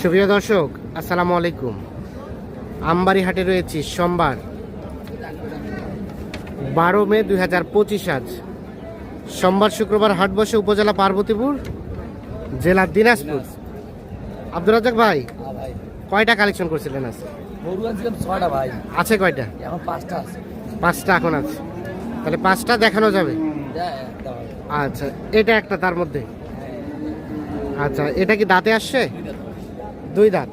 সুপ্রিয় দর্শক আসসালামু আলাইকুম। আমবাড়ি হাটে রয়েছি সোমবার বারো মে দুই হাজার পঁচিশ আজ। সোমবার শুক্রবার হাট বসে উপজেলা পার্বতীপুর জেলা দিনাজপুর। আব্দুর রাজাক ভাই ভাই। কয়টা কালেকশন করছিলেন আজ আছে কয়টা? পাঁচটা এখন আছে। তাহলে পাঁচটা দেখানো যাবে। আচ্ছা এটা একটা তার মধ্যে। আচ্ছা এটা কি দাঁতে আসছে? দুই দাঁত।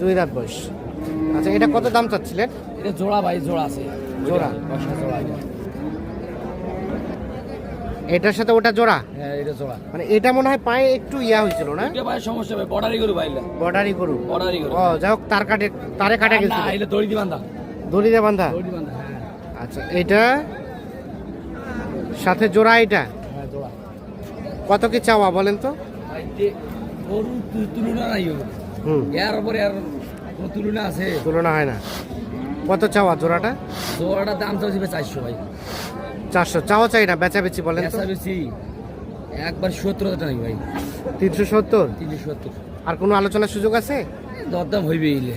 দুই দাঁত বয়স। আচ্ছা এটা কত দাম চাচ্ছিলেন? এটা জোড়া ভাই জোড়া আছে। জোড়া? দশটা জোড়া এটার সাথে ওটা জোড়া? হ্যাঁ এটা জোড়া। মানে এটা মনে হয় পায়ে একটু ইয়া হয়েছিল না? এটা ভাই সমস্যা ভাই বর্ডারি গরু ভাই বর্ডারি গরু। বর্ডারি গরু। ও যাই হোক তার কাটে তারে কাটে না গেছিল। এটা দড়ি দি বান্ধা দড়ি দি বান্ধা হ্যাঁ। আচ্ছা এটা? সাথে জোড়া এটা? হ্যাঁ জোড়া। কত কি চাওয়া বলেন তো? ভাই দে- তুলনা নাই এর উপরে আর কোনো তুলনা আছে। তুলনা হয় না। কত চাওয়া জোড়াটা দাম চারশো ভাই। চারশো চাওয়া চাই না বেচা বলেন একবার সত্তর হাজার টাকা ভাই। তিনশো সত্তর তিনশো সত্তর আর কোনো আলোচনার সুযোগ আছে? দরদাম হইবে ইলে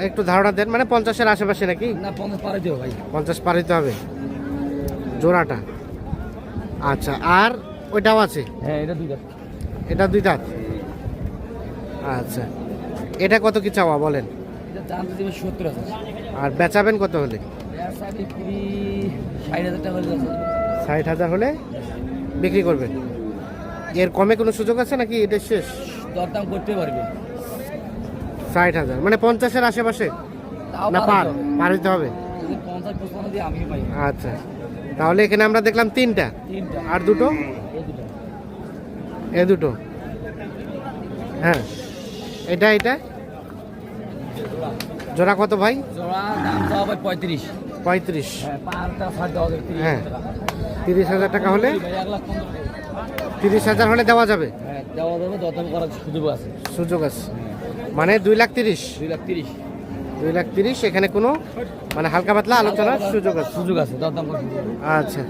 একটু ধারণা দেন মানে পঞ্চাশের আশেপাশে নাকি? না পঞ্চাশ পারে ভাই। পঞ্চাশ পার হইতে হবে। জোড়াটা। আচ্ছা আর ওইটাও আছে? হ্যাঁ এটা দুইটা। এটা দুই দাঁত? আচ্ছা। এটা কত কি চাওয়া বলেন? আর বেচাবেন কত হলে? ষাট হাজার হলে বিক্রি করবেন। এর কমে কোনো সুযোগ আছে নাকি এটা শেষ? দরদাম করতে পারবে। ষাট হাজার। মানে পঞ্চাশের আশেপাশে? না পার। পার হইতে হবে? আচ্ছা। তাহলে এখানে আমরা দেখলাম তিনটা। আর দুটো? এ দুটো। হ্যাঁ। এটা এটা? জোড়া কত ভাই? পঁয়ত্রিশ। পঁয়ত্রিশ। হ্যাঁ তিরিশ হ্যাঁ। হাজার টাকা। হলে। তিরিশ হাজার হলে দেওয়া যাবে। হ্যাঁ সুযোগ আছে। সুযোগ আছে। মানে দুই লাখ তিরিশ? দুই লাখ তিরিশ। দুই লাখ তিরিশ এখানে কোনো মানে হালকা পাতলা আলোচনার সুযোগ আছে? সুযোগ আছে। আচ্ছা।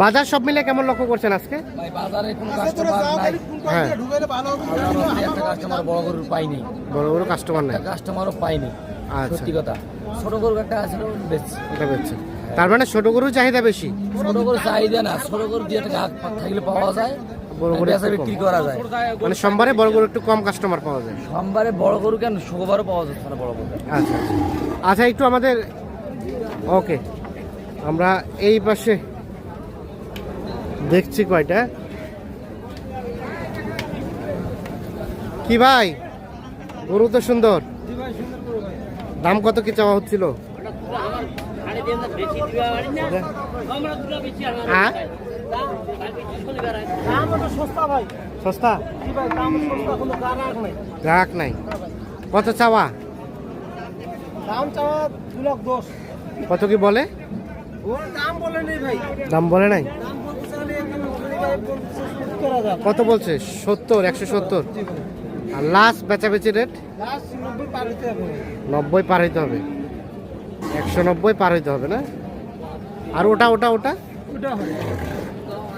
বাজার সব মিলে কেমন লক্ষ্য করছেন আজকে? ভাই বাজারে কোনো কাস্টমার নাই। হ্যাঁ। একটা কাস্টমার বড় গরুর পাইনি। বড় বড় কাস্টমার নাই। কাস্টমারও পাইনি। আচ্ছা। সত্যি কথা। ছোট গরু একটা আছে বেচছি। এটা বেচছে তার মানে ছোট গরু চাহিদা বেশি? ছোট গরু চাহিদা না। ছোট গরু দিয়ে টাকা থাকলে পাওয়া যায়। বড় গরু বিক্রি করা যায়। মানে সোমবারে বড় গরু একটু কম কাস্টমার পাওয়া যায়। সোমবারে বড় গরু কেন? শুক্রবারও পাওয়া যাচ্ছে না বড় গরু। আচ্ছা আচ্ছা। আচ্ছা একটু আমাদের ওকে। আমরা এই পাশে দেখছি কয়টা। কি ভাই? গরু তো সুন্দর। দাম কত কি চাওয়া হচ্ছিল? হ্যাঁ? সস্তা? গ্রাহক নাই। কত চাওয়া? দাম চাওয়া দু লাখ দশ কত কি বলে? দাম বলে নেই ভাই। দাম বলে নাই? কত বলছে? সত্তর একশো সত্তর? আর লাস্ট বেচাবেচি রেট নব্বই পার হইতে হবে। একশো নব্বই পার হইতে হবে না? আর ওটা ওটা ওটা? ওটা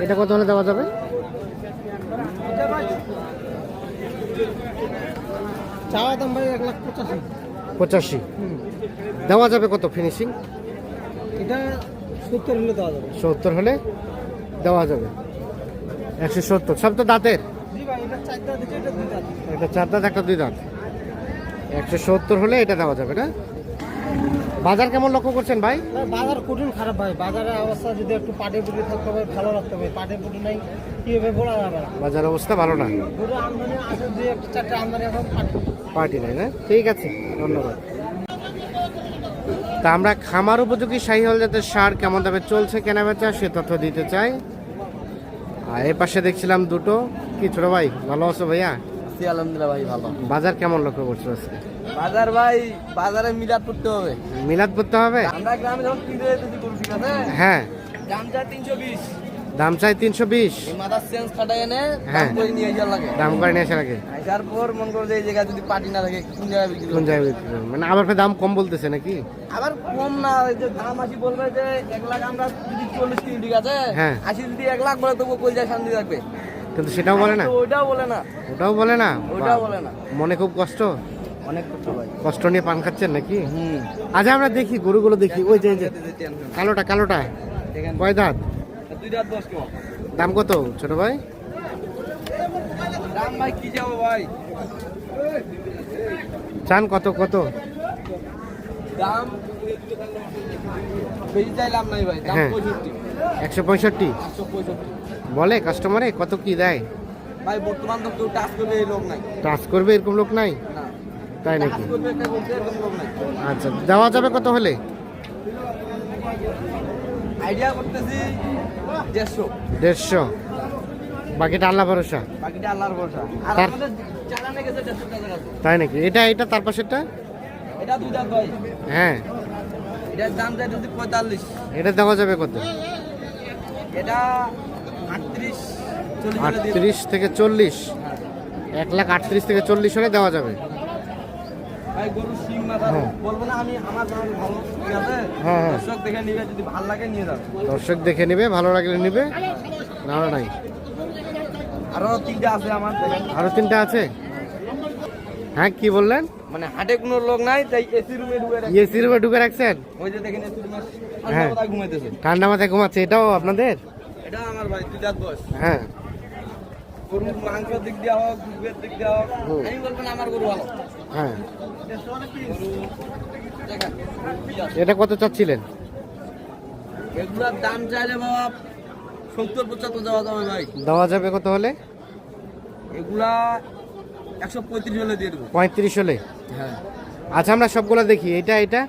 এটা কত হলে দেওয়া যাবে? চাওয়া দাম ভাই এক লাখ পঁচাশি। পঁচাশি দেওয়া যাবে কত ফিনিশিং এটা সত্তর হলে দেওয়া যাবে। সত্তর হলে দেওয়া যাবে। একশো সত্তর। সব তো দাঁতের? এটা চার দাঁত একটা দুই দাঁত। একশো সত্তর হলে এটা দেওয়া যাবে না? বাজার কেমন লক্ষ্য করছেন ভাই? বাজার কঠিন খারাপ ভাই। বাজারের অবস্থা যদি একটু পাটে পুটি থাকতে হবে ভালো রাখতে হবে পাটে পুটি নাই কীভাবে বলা যাবে? না বাজার অবস্থা ভালো না। গরু আমদানি আছে দুই একটা চারটে আমদানি এখন পার্টি নাই না? ঠিক আছে ধন্যবাদ। তা আমরা খামার উপযোগী শাহিহল জাতের সার কেমন দামে চলছে কেনা বেচা সে তথ্য দিতে চাই। আর এর পাশে দেখছিলাম দুটো। কি ছোট ভাই? ভালো আছো ভাইয়া? আছি আলহামদুলিল্লাহ ভাই ভালো। বাজার কেমন লক্ষ্য করছ আজকে? বাজার ভাই বাজারে মিলাদ করতে হবে। মিলাদ করতে হবে? আমরা গ্রামে যখন কিনতে যেতেছি গরু ঠিক আছে হ্যাঁ? তিনশো বিশ। দাম চাই তিনশো বিশ। হ্যাঁ। দাম করে নিয়ে আসা লাগে। পর মন করে এই জায়গায় যদি পার্টি না থাকে কোন জায়গায় বিক্রি কোন জায়গায় বিক্রি মানে আবার দাম কম বলতেছে নাকি? আবার কম না যে দাম আসি বলবে যে এক লাখ আমরা যদি চল্লিশ কিনি ঠিক আছে হ্যাঁ। আশি যদি এক লাখ বলে তবু কই যায় শান্তি থাকবে? কিন্তু সেটাও বলে না। তো ওইটাও বলে না। ওটাও বলে না? ওইটাও বাহ, বলে না। মনে খুব কষ্ট? অনেক কষ্ট কষ্ট নিয়ে পান খাচ্ছেন নাকি? হুম। আচ্ছা আমরা দেখি গরুগুলো দেখি। ওই যে যে। কালোটা কালোটা। কয় দাঁত? দাম কত ছোট ভাই? দাম ভাই কি যাব ভাই? চান কত কত? দাম হ্যাঁ। একশো পঁয়ষট্টি? বলে কাস্টমারে কত কি দেয়? ভাই বর্তমান তো কেউ টাচ করবে লোক নাই। টাচ করবে এরকম লোক নাই? তাই নাকি? আচ্ছা দেওয়া যাবে কত হলে? আইডিয়া করতেছি দেড়শো। বাকিটা আল্লাহ ভরসা? বাকিটা আল্লাহর ভরসা। আর আমাদের চালানে গেছে দেড়শো টাকা তাই নাকি? এটা এটা তার পাশেরটা? এটা হ্যাঁ। এটার দাম চাইতেছি পঁয়তাল্লিশ। এটা দেওয়া যাবে কত? এটা আটত্রিশ চল্লিশ হলে দিয়ে দেবো। আটত্রিশ থেকে চল্লিশ। হ্যাঁ। এক লাখ আটত্রিশ থেকে চল্লিশ হলে দেওয়া যাবে। ভাই গরু সিং মাথা হ্যাঁ। বলব না আমি আমার দাম ভালো ঠিক আছে। হ্যাঁ, হ্যাঁ। দর্শক দেখে নিবে যদি ভালো লাগে নিয়ে যাবে। দর্শক দেখে নেবে ভালো লাগলে নেবে না নাই। আরও তিনটা আছে আমার আরও তিনটা আছে? হ্যাঁ কি বললেন? মানে হাটে কোনো লোক নাই তাই এসি রুমে ঢুকে রাখি। এসি রুমে ঢুকে রাখছেন? ওই যে দেখেন এসি রুমে। ঠান্ডা ঘুমাইতেছে। ঠান্ডা মাথায় ঘুমাচ্ছে এটাও আপনাদের? এটা আমার ভাই দুই দাঁত বয়স। হ্যাঁ। গরুর মাংসের দিক দিয়ে হোক দুধের দিক দিয়ে হোক আমি বলব না আমার গরু ভালো। হ্যাঁ। এটা কত চাচ্ছিলেন? এগুলার দাম চাইলে বাবা সত্তর পঁচাত্তর দেওয়া যাবে ভাই। দেওয়া যাবে কত হলে? এগুলা একশো পঁয়ত্রিশ হলে দিয়ে দেবো। পঁয়ত্রিশ হলে? হ্যাঁ। আচ্ছা আমরা সবগুলো দেখি। এটা এটা?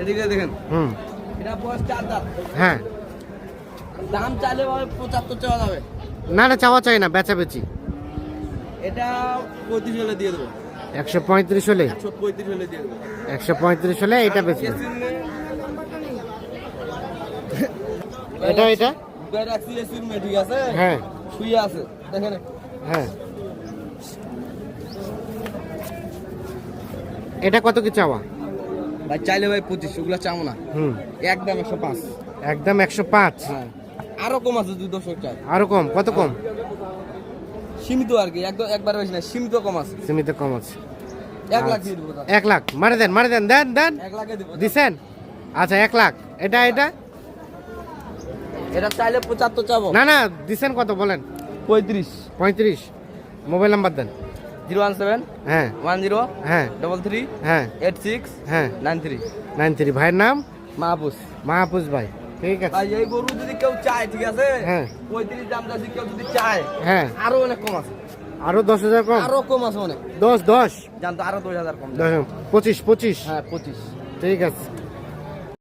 এদিকে দেখেন। হুম। এটা বয়স চার দাঁত। হ্যাঁ। দাম চাইলে পঁচাত্তর চাওয়া যাবে। না না চাওয়া চাই না বেচা বেচি এটা পঁয়ত্রিশ হলে দিয়ে দেবো। একশো পঁয়ত্রিশ হলে? একশো পঁয়ত্রিশ হলে এটা বেচি এটা এটা? হ্যাঁ। শুয়ে আছে। দেখেন। হ্যাঁ। এটা কত কি চাওয়া? ভাই চাইলে ভাই পঁচিশ ওগুলো চাও না। হুম। একদম একশো পাঁচ। একদম একশো পাঁচ। হ্যাঁ। আরও কম আছে দুই দশক চাই আরও কম? কত কম? সীমিত আর কি একদম একবার বেশি না সীমিত কম আছে। সীমিত কম আছে। এক লাখ দিয়ে দেবো এক লাখ মারে দেন মারে দেন দেন দেন। এক লাখে দেবো। দিছেন? আচ্ছা এক লাখ। এটা এটা? এটা চাইলে পঁচাত্তর চাবো। না না দিছেন কত বলেন? পঁয়ত্রিশ। পঁয়ত্রিশ। মোবাইল নাম্বার দেন। জিরো ওয়ান সেভেন হ্যাঁ। ওয়ান জিরো হ্যাঁ। ডবল থ্রি হ্যাঁ। এইট সিক্স হ্যাঁ। Nine three. Nine three. ভাইয়ের নাম? মাহবুস মাহফুজ ভাই। ঠিক আছে। ভাই এই গরু যদি কেউ চায় ঠিক আছে? হ্যাঁ। পঁয়ত্রিশ দাম যদি কেউ যদি চায় হ্যাঁ। আরও অনেক কম আছে। আরও দশ হাজার কম? আরও কম আছে অনেক। দশ দশ। জানতো আরও দশ হাজার কম। দশ পঁচিশ পঁচিশ। হ্যাঁ পঁচিশ। ঠিক আছে।